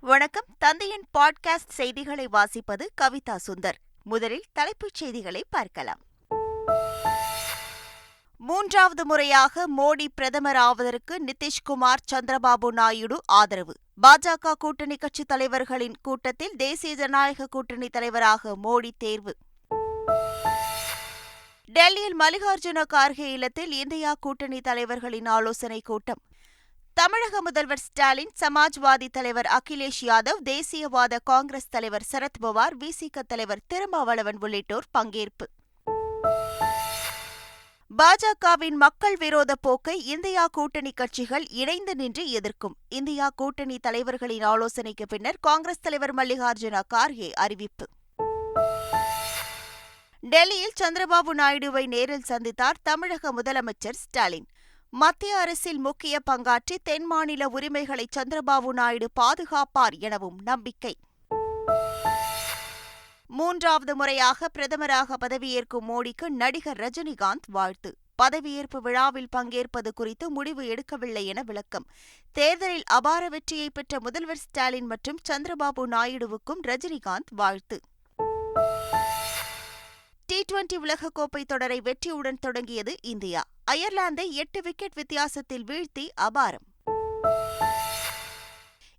வணக்கம். தந்தையின் பாட்காஸ்ட் செய்திகளை வாசிப்பது கவிதா சுந்தர். முதலில் தலைப்புச் செய்திகளை பார்க்கலாம். மூன்றாவது முறையாக மோடி பிரதமர் ஆவதற்கு நிதிஷ்குமார் சந்திரபாபு நாயுடு ஆதரவு. பாஜக கூட்டணி கட்சித் தலைவர்களின் கூட்டத்தில் தேசிய ஜனநாயக கூட்டணி தலைவராக மோடி தேர்வு. டெல்லியில் மல்லிகார்ஜுன கார்கே இல்லத்தில் இந்தியா கூட்டணி தலைவர்களின் ஆலோசனைக் கூட்டம். தமிழக முதல்வர் ஸ்டாலின் சமாஜ்வாதி தலைவர் அகிலேஷ் யாதவ் தேசியவாத காங்கிரஸ் தலைவர் சரத்பவார் விசிக தலைவர் திருமாவளவன் உள்ளிட்டோர் பங்கேற்பு. பாஜகவின் மக்கள் விரோத போக்கை இந்தியா கூட்டணி கட்சிகள் இணைந்து நின்று எதிர்க்கும். இந்தியா கூட்டணி தலைவர்களின் ஆலோசனைக்கு பின்னர் காங்கிரஸ் தலைவர் மல்லிகார்ஜுன கார்கே அறிவிப்பு. டெல்லியில் சந்திரபாபு நாயுடுவை நேரில் சந்தித்தார் தமிழக முதலமைச்சர் ஸ்டாலின். மத்திய அரசில் முக்கிய பங்காற்றி தென் மாநில உரிமைகளை சந்திரபாபு நாயுடு பாதுகாப்பார் எனவும் நம்பிக்கை. மூன்றாவது முறையாக பிரதமராக பதவியேற்கும் மோடிக்கு நடிகர் ரஜினிகாந்த் வாழ்த்து. பதவியேற்பு விழாவில் பங்கேற்பது குறித்து முடிவு எடுக்கவில்லை என விளக்கம். தேர்தலில் அபார வெற்றியை பெற்ற முதல்வர் ஸ்டாலின் மற்றும் சந்திரபாபு நாயுடுவுக்கும் ரஜினிகாந்த் வாழ்த்து. டுவெண்டி உலகக்கோப்பை தொடரை வெற்றியுடன் தொடங்கியது இந்தியா. அயர்லாந்தை எட்டு விக்கெட் வித்தியாசத்தில் வீழ்த்தி அபாரம்.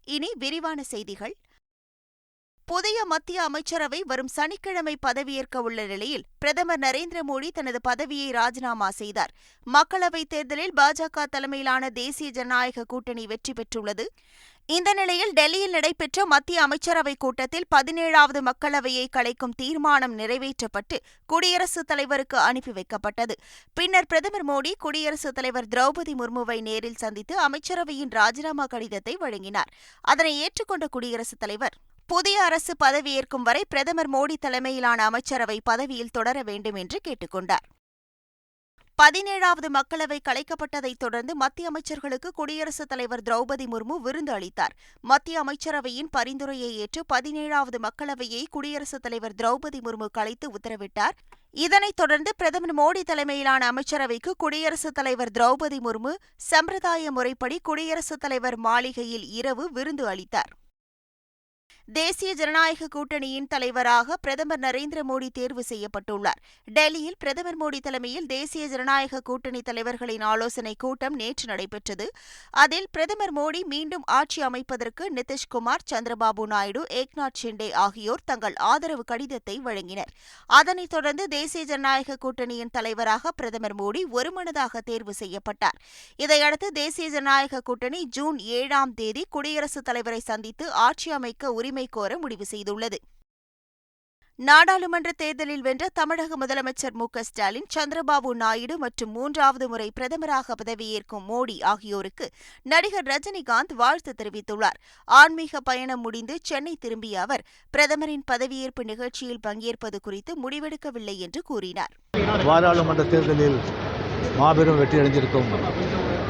இனி விரிவான செய்திகள். புதிய மத்திய அமைச்சரவை வரும் சனிக்கிழமை பதவியேற்க உள்ள நிலையில் பிரதமர் நரேந்திர மோடி தனது பதவியை ராஜினாமா செய்தார். மக்களவைத் தேர்தலில் பாஜக தலைமையிலான தேசிய ஜனநாயக கூட்டணி வெற்றி பெற்றுள்ளது. இந்த நிலையில் டெல்லியில் நடைபெற்ற மத்திய அமைச்சரவைக் கூட்டத்தில் பதினேழாவது மக்களவையை கலைக்கும் தீர்மானம் நிறைவேற்றப்பட்டு குடியரசுத் தலைவருக்கு அனுப்பி வைக்கப்பட்டது. பின்னர் பிரதமர் மோடி குடியரசுத் தலைவர் திரௌபதி முர்முவை நேரில் சந்தித்து அமைச்சரவையின் ராஜினாமா கடிதத்தை வழங்கினார். அதனை ஏற்றுக்கொண்ட குடியரசுத் தலைவர் புதிய அரசு பதவியேற்கும் வரை பிரதமர் மோடி தலைமையிலான அமைச்சரவை பதவியில் தொடர வேண்டும் என்று கேட்டுக்கொண்டார். பதினேழாவது மக்களவை கலைக்கப்பட்டதைத் தொடர்ந்து மத்திய அமைச்சர்களுக்கு குடியரசுத் தலைவர் திரௌபதி முர்மு விருந்து அளித்தார். மத்திய அமைச்சரவையின் பரிந்துரையை ஏற்று பதினேழாவது மக்களவையை குடியரசுத் தலைவர் திரௌபதி முர்மு கலைத்து உத்தரவிட்டார். இதனைத் தொடர்ந்து பிரதமர் மோடி தலைமையிலான அமைச்சரவைக்கு குடியரசுத் தலைவர் திரௌபதி முர்மு சம்பிரதாய முறைப்படி குடியரசுத் தலைவர் மாளிகையில் இரவு விருந்து அளித்தார். தேசிய ஜனநாயக கூட்டணியின் தலைவராக பிரதமர் நரேந்திர மோடி தேர்வு செய்யப்பட்டுள்ளார். டெல்லியில் பிரதமர் மோடி தலைமையில் தேசிய ஜனநாயக கூட்டணி தலைவர்களின் ஆலோசனைக் கூட்டம் நேற்று நடைபெற்றது. அதில் பிரதமர் மோடி மீண்டும் ஆட்சி அமைப்பதற்கு நிதிஷ்குமார் சந்திரபாபு நாயுடு ஏக்நாத் ஷிண்டே ஆகியோர் தங்கள் ஆதரவு கடிதத்தை வழங்கினர். அதனைத் தொடர்ந்து தேசிய ஜனநாயக கூட்டணியின் தலைவராக பிரதமர் மோடி ஒருமனதாக தேர்வு செய்யப்பட்டார். இதையடுத்து தேசிய ஜனநாயக கூட்டணி ஜூன் ஏழாம் தேதி குடியரசுத் தலைவரை சந்தித்து ஆட்சி அமைக்க உரிமை உரிமை கோர முடிவு செய்துள்ளது. நாடாளுமன்ற தேர்தலில் வென்ற தமிழக முதலமைச்சர் மு. ஸ்டாலின் சந்திரபாபு நாயுடு மற்றும் மூன்றாவது முறை பிரதமராக பதவியேற்கும் மோடி ஆகியோருக்கு நடிகர் ரஜினிகாந்த் வாழ்த்து தெரிவித்துள்ளார். ஆன்மீக பயணம் முடிந்து சென்னை திரும்பிய அவர் பிரதமரின் பதவியேற்பு நிகழ்ச்சியில் பங்கேற்பது குறித்து முடிவெடுக்கவில்லை என்று கூறினார். பாராளுமன்ற தேர்தலில் மாபெரும் வெற்றியடைந்திருக்கும்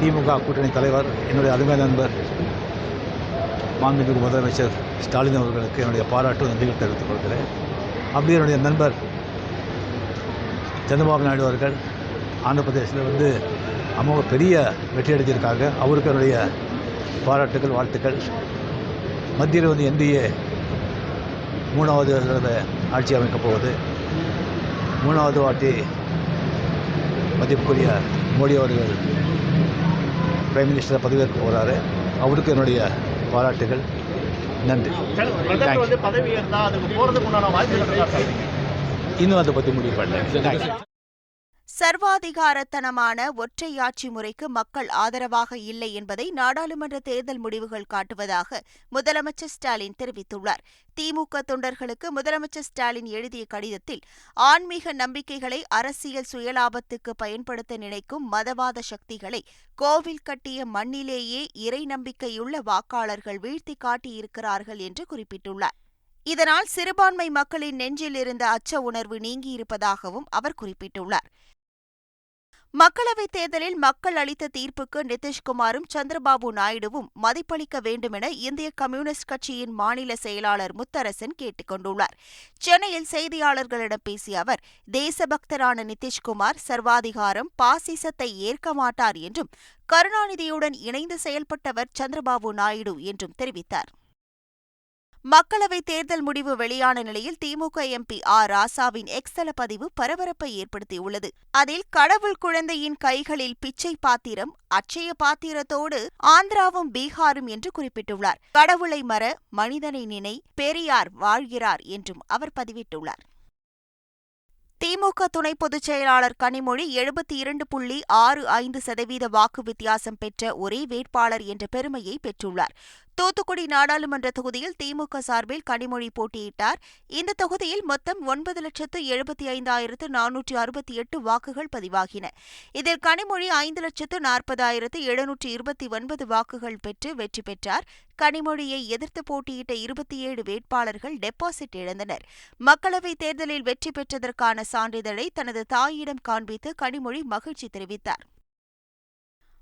திமுக கூட்டணி தலைவர் என்னுடைய அருமை நண்பர் மாண்புமிகு முதலமைச்சர் ஸ்டாலின் அவர்களுக்கு என்னுடைய பாராட்டு நன்றிகள் தெரிவித்துக் கொள்கிறேன். அப்படி என்னுடைய நண்பர் சந்திரபாபு நாயுடு அவர்கள் ஆந்திர பிரதேசத்தில் வந்து அமோக பெரிய வெற்றி அடைஞ்சிருக்காங்க. அவருக்கு என்னுடைய பாராட்டுகள் வாழ்த்துக்கள். மத்தியில் வந்து என்டிஏ மூணாவது ஆட்சி அமைக்கப் போகுது. மூணாவது வாட்டி மதிப்புக்குரிய மோடி அவர்கள் பிரைம் மினிஸ்டர் பதவியேற்க போகிறாரு அவருக்கு என்னுடைய பாராட்டுகள். நன்றி. இன்னும் அதை பற்றி முடிவு பண்ணல. சர்வாதிகாரத்தனமான ஒற்றையாட்சி முறைக்கு மக்கள் ஆதரவாக இல்லை என்பதை நாடாளுமன்ற தேர்தல் முடிவுகள் காட்டுவதாக முதலமைச்சர் ஸ்டாலின் தெரிவித்துள்ளார். திமுக தொண்டர்களுக்கு முதலமைச்சர் ஸ்டாலின் எழுதிய கடிதத்தில் ஆன்மீக நம்பிக்கைகளை அரசியல் சுயலாபத்துக்கு பயன்படுத்த நினைக்கும் மதவாத சக்திகளை கோவில் கட்டிய மண்ணிலேயே இறை நம்பிக்கையுள்ள வாக்காளர்கள் வீழ்த்தி காட்டியிருக்கிறார்கள் என்று குறிப்பிட்டுள்ளார். இதனால் சிறுபான்மை மக்களின் நெஞ்சில் இருந்த அச்ச உணர்வு நீங்கியிருப்பதாகவும் அவர் குறிப்பிட்டுள்ளார். மக்களவைத் தேர்தலில் மக்கள் அளித்த தீர்ப்புக்கு நிதிஷ்குமாரும் சந்திரபாபு நாயுடுவும் மதிப்பளிக்க வேண்டுமென இந்திய கம்யூனிஸ்ட் கட்சியின் மாநில செயலாளர் முத்தரசன் கேட்டுக் கொண்டுள்ளார். சென்னையில் செய்தியாளர்களிடம் பேசிய அவர் தேசபக்தரான நிதிஷ்குமார் சர்வாதிகாரம் பாசிசத்தை ஏற்க மாட்டார் என்றும் கருணாநிதியுடன் இணைந்து செயல்பட்டவர் சந்திரபாபு நாயுடு என்றும் தெரிவித்தார். மக்களவைத் தேர்தல் முடிவு வெளியான நிலையில் திமுக எம்பி ஆர் ராசாவின் எக்ஸல பதிவு பரபரப்பை ஏற்படுத்தியுள்ளது. அதில் கடவுள் குழந்தையின் கைகளில் பிச்சை பாத்திரம் அச்சய பாத்திரத்தோடு ஆந்திராவும் பீகாரும் என்று குறிப்பிட்டுள்ளார். கடவுளை மற மனிதனை நினை பெரியார் வாழ்கிறார் என்றும் அவர் பதிவிட்டுள்ளார். திமுக துணை பொதுச் செயலாளர் கனிமொழி எழுபத்தி இரண்டு புள்ளி ஆறு ஐந்து சதவீத வாக்கு வித்தியாசம் பெற்ற ஒரே வேட்பாளர் என்ற பெருமையை பெற்றுள்ளார். தூத்துக்குடி நாடாளுமன்ற தொகுதியில் திமுக சார்பில் கனிமொழி போட்டியிட்டார். இந்த தொகுதியில் மொத்தம் ஒன்பது லட்சத்து எழுபத்தி ஐந்தாயிரத்து நானூற்று அறுபத்தி எட்டு வாக்குகள் பதிவாகின. இதில் கனிமொழி ஐந்து லட்சத்து நாற்பதாயிரத்து எழுநூற்று இருபத்தி ஒன்பது வாக்குகள் பெற்று வெற்றி பெற்றார். கனிமொழியை எதிர்த்து போட்டியிட்ட இருபத்தி ஏழு வேட்பாளர்கள் டெபாசிட் இழந்தனர். மக்களவைத் தேர்தலில் வெற்றி பெற்றதற்கான சான்றிதழை தனது தாயிடம் காண்பித்து கனிமொழி மகிழ்ச்சி தெரிவித்தார்.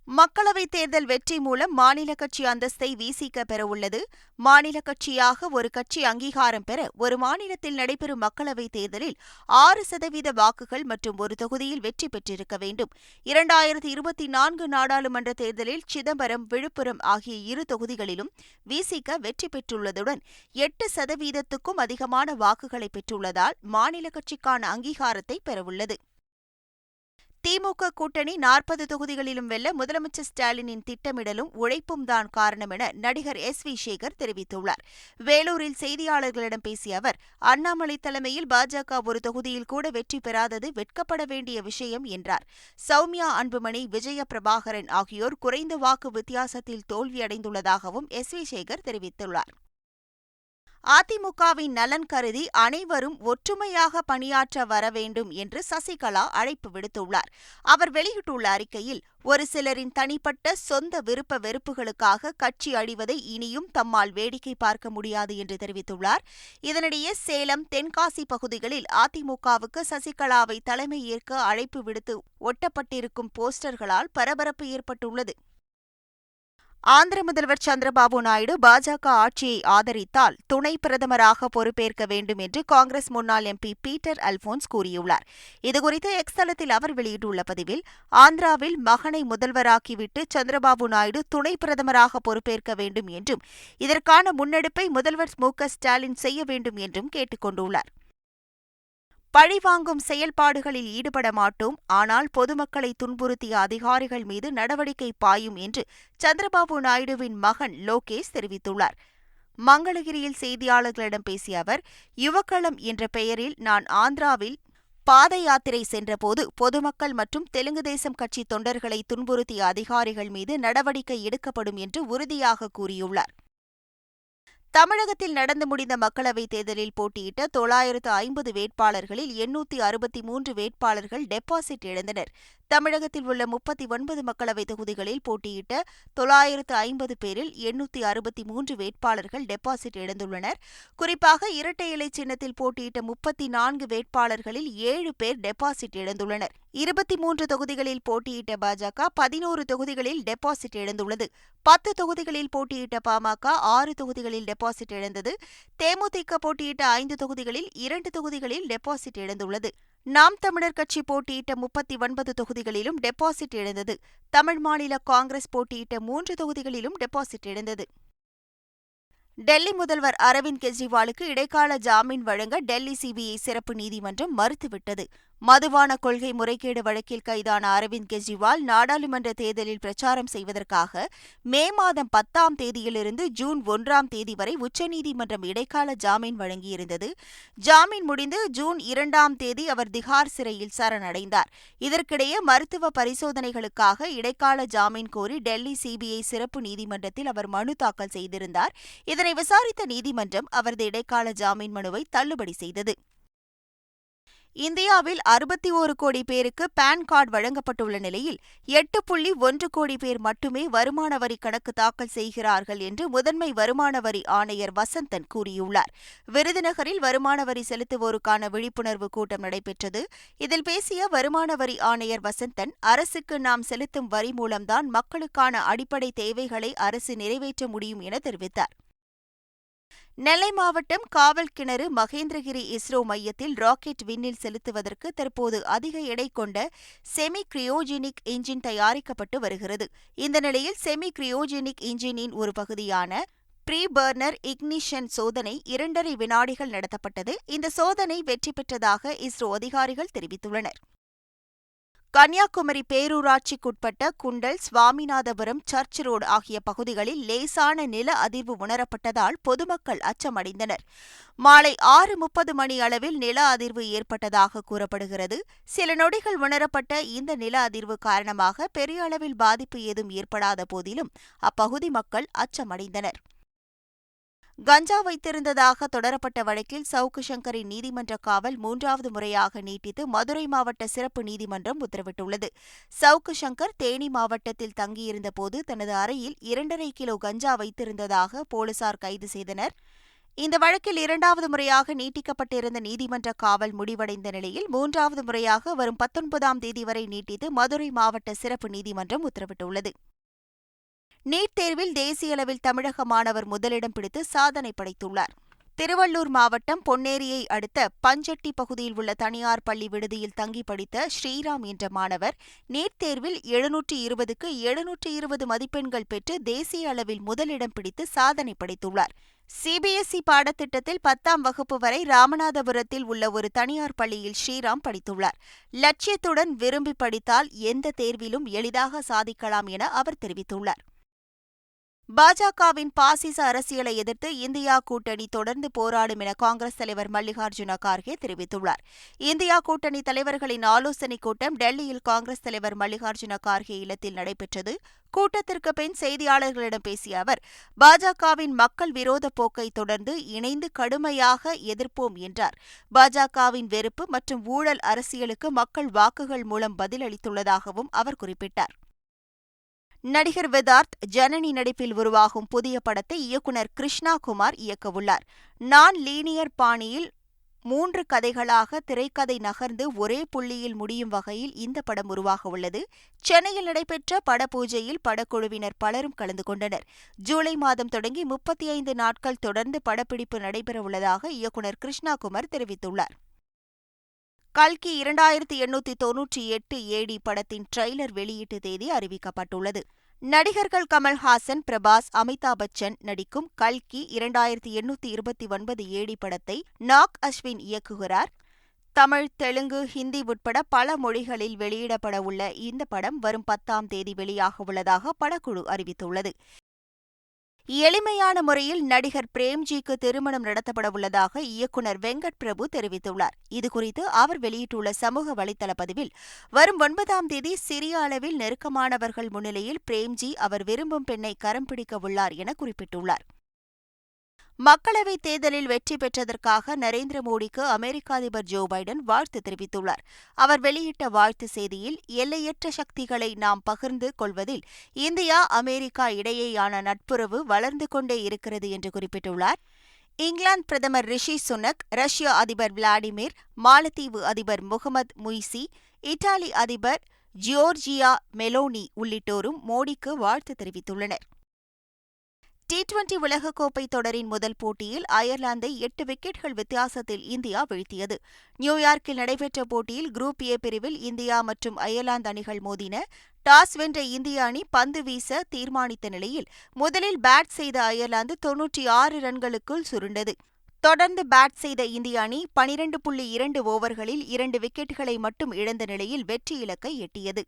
மக்களவைத் தேர்தல் வெற்றி மூலம் மாநில கட்சி அந்தஸ்தை விசிக பெறவுள்ளது மாநில கட்சியாக ஒரு கட்சி அங்கீகாரம் பெற ஒரு மாநிலத்தில் நடைபெறும் மக்களவைத் தேர்தலில் ஆறு சதவீத வாக்குகள் மற்றும் ஒரு தொகுதியில் வெற்றி பெற்றிருக்க வேண்டும். இரண்டாயிரத்தி இருபத்தி நான்கு நாடாளுமன்ற தேர்தலில் சிதம்பரம் விழுப்புரம் ஆகிய இரு தொகுதிகளிலும் விசிக வெற்றி பெற்றுள்ளதுடன் எட்டு சதவீதத்துக்கும் அதிகமான வாக்குகளை பெற்றுள்ளதால் மாநில கட்சிக்கான அங்கீகாரத்தை பெறவுள்ளது திமுக கூட்டணி நாற்பது தொகுதிகளிலும் வெல்ல முதலமைச்சர் ஸ்டாலினின் திட்டமிடலும் உழைப்பும் தான் காரணம் என நடிகர் எஸ் வி சேகர் தெரிவித்துள்ளார். வேலூரில் செய்தியாளர்களிடம் பேசிய அவர் அண்ணாமலை தலைமையில் பாஜக ஒரு தொகுதியில் கூட வெற்றி பெறாதது வெட்கப்பட வேண்டிய விஷயம் என்றார். சௌமியா அன்புமணி விஜய பிரபாகரன் ஆகியோர் குறைந்த வாக்கு வித்தியாசத்தில் தோல்வியடைந்துள்ளதாகவும் எஸ் வி சேகர் தெரிவித்துள்ளார். அதிமுகவின் நலன் கருதி அனைவரும் ஒற்றுமையாக பணியாற்ற வர வேண்டும் என்று சசிகலா அழைப்பு விடுத்துள்ளார். அவர் வெளியிட்டுள்ள அறிக்கையில் ஒரு சிலரின் தனிப்பட்ட சொந்த விருப்ப வெறுப்புகளுக்காக கட்சி அழிவதை இனியும் தம்மால் வேடிக்கை பார்க்க முடியாது என்று தெரிவித்துள்ளார். இதனிடையே சேலம் தென்காசி பகுதிகளில் அதிமுகவுக்கு சசிகலாவை தலைமை ஏற்க அழைப்பு விடுத்து ஒட்டப்பட்டிருக்கும் போஸ்டர்களால் பரபரப்பு ஏற்பட்டுள்ளது. ஆந்திர முதல்வர் சந்திரபாபு நாயுடு பாஜக ஆட்சியை ஆதரித்தால் துணை பிரதமராக பொறுப்பேற்க வேண்டும் என்று காங்கிரஸ் முன்னாள் எம்பி பீட்டர் அல்போன்ஸ் கூறியுள்ளார். இதுகுறித்து எக்ஸ் தளத்தில் அவர் வெளியிட்டுள்ள பதிவில் ஆந்திராவில் மகனை முதல்வராக்கிவிட்டு சந்திரபாபு நாயுடு துணை பிரதமராக பொறுப்பேற்க வேண்டும் என்றும் இதற்கான முன்னெடுப்பை முதல்வர் மு ஸ்டாலின் செய்ய வேண்டும் என்றும் கேட்டுக் கொண்டுள்ளார். பழிவாங்கும் செயல்பாடுகளில் ஈடுபட மாட்டோம். ஆனால் பொதுமக்களை துன்புறுத்திய அதிகாரிகள் மீது நடவடிக்கை பாயும் என்று சந்திரபாபு நாயுடுவின் மகன் லோகேஷ் தெரிவித்துள்ளார். மங்களகிரியில் செய்தியாளர்களிடம் பேசிய அவர் யுவக்களம் என்ற பெயரில் நான் ஆந்திராவில் பாத யாத்திரை சென்றபோது பொதுமக்கள் மற்றும் தெலுங்கு தேசம் கட்சி தொண்டர்களை துன்புறுத்திய அதிகாரிகள் மீது நடவடிக்கை எடுக்கப்படும் என்று உறுதியாக கூறியுள்ளார். தமிழகத்தில் நடந்து முடிந்த மக்களவைத் தேர்தலில் போட்டியிட்ட தொள்ளாயிரத்து ஐம்பது வேட்பாளர்களில் எண்ணூத்தி அறுபத்தி மூன்று வேட்பாளர்கள் டெபாசிட் இழந்தனர். தமிழகத்தில் உள்ள முப்பத்தி ஒன்பது மக்களவைத் தொகுதிகளில் போட்டியிட்ட தொள்ளாயிரத்து ஐம்பது பேரில் எண்ணூத்தி அறுபத்தி மூன்று வேட்பாளர்கள் டெபாசிட் இழந்துள்ளனர். குறிப்பாக இரட்டை இலை சின்னத்தில் போட்டியிட்ட முப்பத்தி நான்கு வேட்பாளர்களில் ஏழு பேர் டெபாசிட் இழந்துள்ளனர். இருபத்தி மூன்று தொகுதிகளில் போட்டியிட்ட பாஜக பதினோரு தொகுதிகளில் டெபாசிட் இழந்துள்ளது. பத்து தொகுதிகளில் போட்டியிட்ட பாமக ஆறு தொகுதிகளில் டெபாசிட் இழந்தது. தேமுதிக போட்டியிட்ட ஐந்து தொகுதிகளில் இரண்டு தொகுதிகளில் டெபாசிட் இழந்துள்ளது. நாம் தமிழர் கட்சி போட்டியிட்ட முப்பத்தி ஒன்பது தொகுதிகளிலும் டெபாசிட் இழந்தது. தமிழ் மாநில காங்கிரஸ் போட்டியிட்ட மூன்று தொகுதிகளிலும் டெபாசிட் இழந்தது. டெல்லி முதல்வர் அரவிந்த் கெஜ்ரிவாலுக்கு இடைக்கால ஜாமீன் வழங்க டெல்லி சிபிஐ சிறப்பு நீதிமன்றம் மறுத்துவிட்டது. மதுபான கொள்கை முறைகேடு வழக்கில் கைதான அரவிந்த் கெஜ்ரிவால் நாடாளுமன்ற தேர்தலில் பிரச்சாரம் செய்வதற்காக மே மாதம் பத்தாம் தேதியிலிருந்து ஜூன் ஒன்றாம் தேதி வரை உச்சநீதிமன்றம் இடைக்கால ஜாமீன் வழங்கியிருந்தது. ஜாமீன் முடிந்து ஜூன் இரண்டாம் தேதி அவர் திகார் சிறையில் சரணடைந்தார். இதற்கிடையே மருத்துவ பரிசோதனைகளுக்காக இடைக்கால ஜாமீன் கோரி டெல்லி சிபிஐ சிறப்பு நீதிமன்றத்தில் அவர் மனு தாக்கல் செய்திருந்தார். இதனை விசாரித்த நீதிமன்றம் அவரது இடைக்கால ஜாமீன் மனுவை தள்ளுபடி செய்தது. இந்தியாவில் அறுபத்தி ஓரு கோடி பேருக்கு பான் கார்டு வழங்கப்பட்டுள்ள நிலையில் எட்டு புள்ளி ஒன்று கோடி பேர் மட்டுமே வருமான வரி கணக்கு தாக்கல் செய்கிறார்கள் என்று முதன்மை வருமான வரி ஆணையர் வசந்தன் கூறியுள்ளார். விருதுநகரில் வருமான வரி செலுத்துவோருக்கான விழிப்புணர்வு கூட்டம் நடைபெற்றது. இதில் பேசிய வருமான வரி ஆணையர் வசந்தன் அரசுக்கு நாம் செலுத்தும் வரி மூலம்தான் மக்களுக்கான அடிப்படை தேவைகளை அரசு நிறைவேற்ற முடியும் என தெரிவித்தார். நெல்லை மாவட்டம் காவல் கிணறு மகேந்திரகிரி இஸ்ரோ மையத்தில் ராக்கெட் விண்ணில் செலுத்துவதற்கு தற்போது அதிக எடை கொண்ட செமி கிரியோஜெனிக் இன்ஜின் தயாரிக்கப்பட்டு வருகிறது. இந்த நிலையில் செமி கிரியோஜெனிக் இன்ஜினின் ஒரு பகுதியான ப்ரீ பர்னர் இக்னிஷன் சோதனை இரண்டரை வினாடிகள் நடத்தப்பட்டது. இந்த சோதனை வெற்றி பெற்றதாக இஸ்ரோ அதிகாரிகள் தெரிவித்துள்ளனர். கன்னியாகுமரி பேரூராட்சிக்குட்பட்ட குண்டல் சுவாமிநாதபுரம் சர்ச் ரோடு ஆகிய பகுதிகளில் லேசான நில அதிர்வு உணரப்பட்டதால் பொதுமக்கள் அச்சமடைந்தனர். மாலை ஆறு முப்பது மணி அளவில் நில அதிர்வு ஏற்பட்டதாக கூறப்படுகிறது. சில நொடிகள் உணரப்பட்ட இந்த நில அதிர்வு காரணமாக பெரிய அளவில் பாதிப்பு ஏதும் ஏற்படாத போதிலும் அப்பகுதி மக்கள் அச்சமடைந்தனர். கஞ்சா வைத்திருந்ததாக தொடரப்பட்ட வழக்கில் சவுக்கு சங்கரின் நீதிமன்ற காவல் மூன்றாவது முறையாக நீட்டித்து மதுரை மாவட்ட சிறப்பு நீதிமன்றம் உத்தரவிட்டுள்ளது. சவுக்கு சங்கர் தேனி மாவட்டத்தில் தங்கியிருந்தபோது தனது அறையில் இரண்டரை கிலோ கஞ்சா வைத்திருந்ததாக போலீசார் கைது செய்தனர். இந்த வழக்கில் இரண்டாவது முறையாக நீட்டிக்கப்பட்டிருந்த நீதிமன்ற காவல் முடிவடைந்த நிலையில் மூன்றாவது முறையாக வரும் பத்தொன்பதாம் தேதி வரை நீட்டித்து மதுரை மாவட்ட சிறப்பு நீதிமன்றம் உத்தரவிட்டுள்ளது. நீட் தேர்வில் தேசிய அளவில் தமிழக மாணவர் முதலிடம் பிடித்து சாதனை படைத்துள்ளார். திருவள்ளூர் மாவட்டம் பொன்னேரியை அடுத்த பஞ்சட்டி பகுதியில் உள்ள தனியார் பள்ளி விடுதியில் தங்கி படித்த ஸ்ரீராம் என்ற மாணவர் நீட் தேர்வில் எழுநூற்று இருபதுக்கு எழுநூற்று இருபது மதிப்பெண்கள் பெற்று தேசிய அளவில் முதலிடம் பிடித்து சாதனை படைத்துள்ளார். சிபிஎஸ்இ பாடத்திட்டத்தில் பத்தாம் வகுப்பு வரை ராமநாதபுரத்தில் உள்ள ஒரு தனியார் பள்ளியில் ஸ்ரீராம் படித்துள்ளார். லட்சியத்துடன் விரும்பி படித்தால் எந்த தேர்விலும் எளிதாக சாதிக்கலாம் என அவர் தெரிவித்துள்ளார். பாஜகவின் பாசிச அரசியலை எதிர்த்து இந்தியா கூட்டணி தொடர்ந்து போராடும் என காங்கிரஸ் தலைவர் மல்லிகார்ஜுன கார்கே தெரிவித்துள்ளார். இந்தியா கூட்டணி தலைவர்களின் ஆலோசனைக் கூட்டம் டெல்லியில் காங்கிரஸ் தலைவர் மல்லிகார்ஜுன கார்கே இல்லத்தில் நடைபெற்றது. கூட்டத்திற்கு பின் செய்தியாளர்களிடம் பேசிய அவர் பாஜகவின் மக்கள் விரோத போக்கை தொடர்ந்து இணைந்து கடுமையாக எதிர்ப்போம் என்றார். பாஜகவின் வெறுப்பு மற்றும் ஊழல் அரசியலுக்கு மக்கள் வாக்குகள் மூலம் பதிலளித்துள்ளதாகவும் அவர் குறிப்பிட்டார். நடிகர் வெதார்த் ஜனனி நடிப்பில் உருவாகும் புதிய படத்தை இயக்குனர் கிருஷ்ணா குமார் இயக்கவுள்ளார். நான் லீனியர் பாணியில் மூன்று கதைகளாக திரைக்கதை நகர்ந்து ஒரே புள்ளியில் முடியும் வகையில் இந்த படம் உருவாக உள்ளது சென்னையில் நடைபெற்ற படப்பூஜையில் படக்குழுவினர் பலரும் கலந்து கொண்டனர். ஜூலை மாதம் தொடங்கி முப்பத்தி ஐந்து நாட்கள் தொடர்ந்து படப்பிடிப்பு நடைபெறவுள்ளதாக இயக்குநர் கிருஷ்ணாகுமார் தெரிவித்துள்ளார். கல்கி இரண்டாயிரத்தி எண்ணூத்தி தொன்னூற்றி எட்டு ஏடி படத்தின் ட்ரெய்லர் வெளியீட்டு தேதி அறிவிக்கப்பட்டுள்ளது. நடிகர்கள் கமல்ஹாசன் பிரபாஸ் அமிதாப் பச்சன் நடிக்கும் கல்கி இரண்டாயிரத்தி எண்ணூத்தி இருபத்தி ஒன்பது ஏடி படத்தை நாக் அஸ்வின் இயக்குகிறார். தமிழ் தெலுங்கு ஹிந்தி உட்பட பல மொழிகளில் வெளியிடப்பட உள்ள இந்த படம் வரும் பத்தாம் தேதி வெளியாக உள்ளதாக படக்குழு அறிவித்துள்ளது. எளிமையான முறையில் நடிகர் பிரேம்ஜிக்கு திருமணம் நடத்தப்பட உள்ளதாக இயக்குநர் வெங்கட் பிரபு தெரிவித்துள்ளார். இதுகுறித்து அவர் வெளியிட்டுள்ள சமூக வலைதள பதிவில் வரும் ஒன்பதாம் தேதி சிறிய அளவில் நெருக்கமானவர்கள் முன்னிலையில் பிரேம்ஜி அவர் விரும்பும் பெண்ணை கரம் பிடிக்க உள்ளார் என குறிப்பிட்டுள்ளார். மக்களவைத் தேர்தலில் வெற்றி பெற்றதற்காக நரேந்திர மோடிக்கு அமெரிக்க அதிபர் ஜோ பைடன் வாழ்த்து தெரிவித்துள்ளார். அவர் வெளியிட்ட வாழ்த்து செய்தியில் எல்லையற்ற சக்திகளை நாம் பகிர்ந்து கொள்வதில் இந்தியா அமெரிக்கா இடையேயான நட்புறவு வளர்ந்து கொண்டே இருக்கிறது என்று குறிப்பிட்டுள்ளார். இங்கிலாந்து பிரதமர் ரிஷி சுனக் ரஷ்ய அதிபர் விளாடிமிர் மாலத்தீவு அதிபர் முகமது முய்சி இத்தாலி அதிபர் ஜியோர்ஜியா மெலோனி உள்ளிட்டோரும் மோடிக்கு வாழ்த்து தெரிவித்துள்ளனர். டி டுவெண்டி உலகக்கோப்பை தொடரின் முதல் போட்டியில் அயர்லாந்தை எட்டு விக்கெட்கள் வித்தியாசத்தில் இந்தியா வீழ்த்தியது. நியூயார்க்கில் நடைபெற்ற போட்டியில் குரூப் ஏ பிரிவில் இந்தியா மற்றும் அயர்லாந்து அணிகள் மோதின. டாஸ் வென்ற இந்திய அணி பந்து வீச தீர்மானித்த நிலையில் முதலில் பேட் செய்த அயர்லாந்து தொன்னூற்றி ஆறு ரன்களுக்குள் சுருண்டது. தொடர்ந்து பேட் செய்த இந்திய அணி பனிரண்டு புள்ளி இரண்டு ஓவர்களில் இரண்டு விக்கெட்டுகளை மட்டும் இழந்த நிலையில் வெற்றி இலக்கை எட்டியது.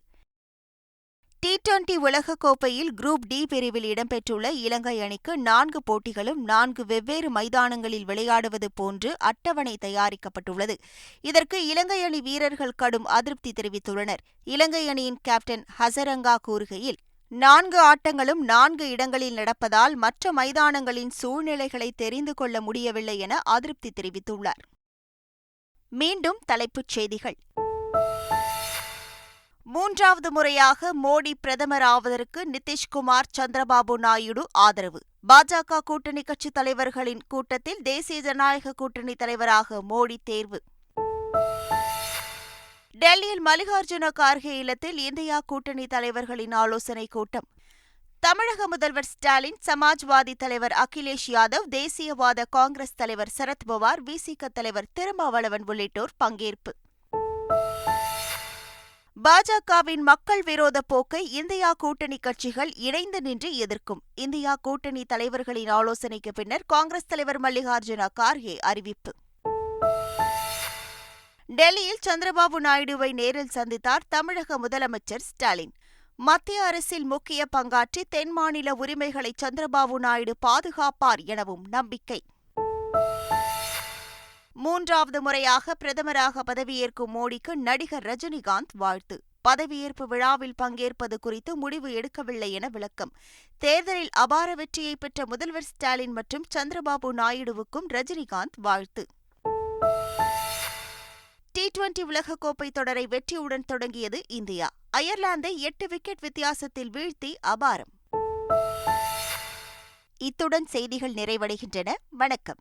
டி டுவெண்டி உலகக்கோப்பையில் குரூப் டி பிரிவில் இடம்பெற்றுள்ள இலங்கை அணிக்கு நான்கு போட்டிகளும் நான்கு வெவ்வேறு மைதானங்களில் விளையாடுவது போன்று அட்டவணை தயாரிக்கப்பட்டுள்ளது. இதற்கு இலங்கை அணி வீரர்கள் கடும் அதிருப்தி தெரிவித்துள்ளனர். இலங்கை அணியின் கேப்டன் ஹசரங்கா கூறுகையில் நான்கு ஆட்டங்களும் நான்கு இடங்களில் நடப்பதால் மற்ற மைதானங்களின் சூழ்நிலைகளை தெரிந்து கொள்ள முடியவில்லை என அதிருப்தி தெரிவித்துள்ளார். மீண்டும் தலைப்புச் செய்திகள். மூன்றாவது முறையாக மோடி பிரதமர் ஆவதற்கு நிதிஷ்குமார் சந்திரபாபு நாயுடு ஆதரவு. பாஜக கூட்டணி கட்சித் தலைவர்களின் கூட்டத்தில் தேசிய ஜனநாயக கூட்டணி தலைவராக மோடி தேர்வு. டெல்லியில் மல்லிகார்ஜுன கார்கே இல்லத்தில் இந்தியா கூட்டணி தலைவர்களின் ஆலோசனைக் கூட்டம். தமிழக முதல்வர் ஸ்டாலின் சமாஜ்வாதி தலைவர் அகிலேஷ் யாதவ் தேசியவாத காங்கிரஸ் தலைவர் சரத்பவார் விசிக தலைவர் திருமாவளவன் உள்ளிட்டோர் பங்கேற்பு. பாஜகவின் மக்கள் விரோத போக்கை இந்தியா கூட்டணி கட்சிகள் இணைந்து நின்று எதிர்க்கும். இந்தியா கூட்டணி தலைவர்களின் ஆலோசனைக்கு பின்னர் காங்கிரஸ் தலைவர் மல்லிகார்ஜுன கார்கே அறிவிப்பு. டெல்லியில் சந்திரபாபு நாயுடுவை நேரில் சந்தித்தார் தமிழக முதலமைச்சர் ஸ்டாலின். மத்திய அரசில் முக்கிய பங்காற்றி தென் மாநில உரிமைகளை சந்திரபாபு நாயுடு பாதுகாப்பார் எனவும் நம்பிக்கை. மூன்றாவது முறையாக பிரதமராக பதவியேற்கும் மோடிக்கு நடிகர் ரஜினிகாந்த் வாழ்த்து. பதவியேற்பு விழாவில் பங்கேற்பது குறித்து முடிவு எடுக்கவில்லை என விளக்கம். தேர்தலில் அபார வெற்றியை பெற்ற முதல்வர் ஸ்டாலின் மற்றும் சந்திரபாபு நாயுடுவுக்கும் ரஜினிகாந்த் வாழ்த்து. டி டுவெண்டி உலகக்கோப்பை தொடரை வெற்றியுடன் தொடங்கியது இந்தியா. அயர்லாந்தை எட்டு விக்கெட் வித்தியாசத்தில் வீழ்த்தி அபாரம். இத்துடன் செய்திகள் நிறைவடைகின்றன. வணக்கம்.